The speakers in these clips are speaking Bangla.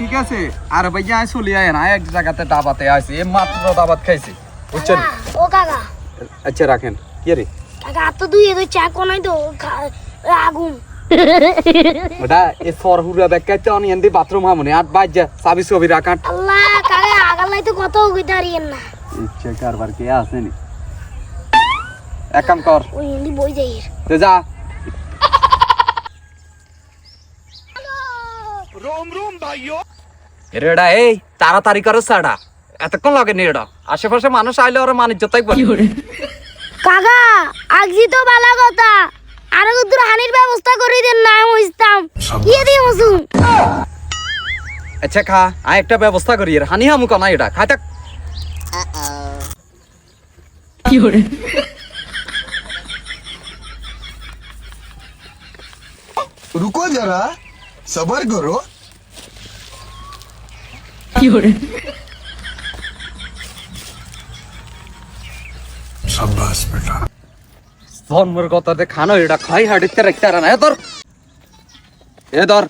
ঠিক আছে? আর ভাইয়া চলি আয় না এক জায়গাতে ডাবাতে আছে এই মাত্র দাবাত খাইছে বুঝছেন? ও কাকা। আচ্ছা রাখেন কি রে? কাকা তো দুই এদের চা কোনাই তো আগুন। ওটা এ সরহুরা ব্যাগকাইতে অনি এন্দি বাথরুম হামনে আট বাজ যা সাবি ছবি রাখান। আল্লাহ কাকা আগালাই তো কত উগিতে হারিয়েন না। ইচ্ছে কারবার কে আসেনি এক কাম কর। ওই হিন্দি বই যাই তে যা। রেডা এই তাড়াতাড়ি করো সাডা এতক্ষণ লাগে নি এটা আশেপাশে মানুষ আইলে ওরা মানুষ যতাই পারে কাকা আগজি তো বালা কথা আর দূর হানির ব্যবস্থা করে দেন না আমি ইসতাম কি দিয়ে মসুম আচ্ছা খা আয় একটা ব্যবস্থা করি এর হানি হামু কনা এটা খাই থাক रुको जरा सबर करो করে? কথাতে খানো এটা খাই রাখতে আর না। এ ধর।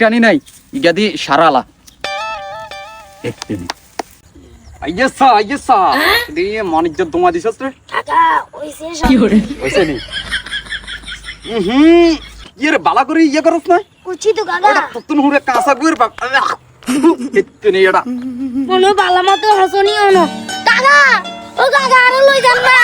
টানি নাই। ইগাদি সারালা। আইয়েসা আইয়েসা। দিয়ে মানিজ্য তোমা দিছস রে। কি করে? ওইসে নি হুম ইয়ের বালা করে ইয়ে করছ না। কুচি তো তুতুন হুরে কাঁসা বাপ একদিন এটা মনে বালা হসনি হনো কাকা ও দাদা আরও লই যান না।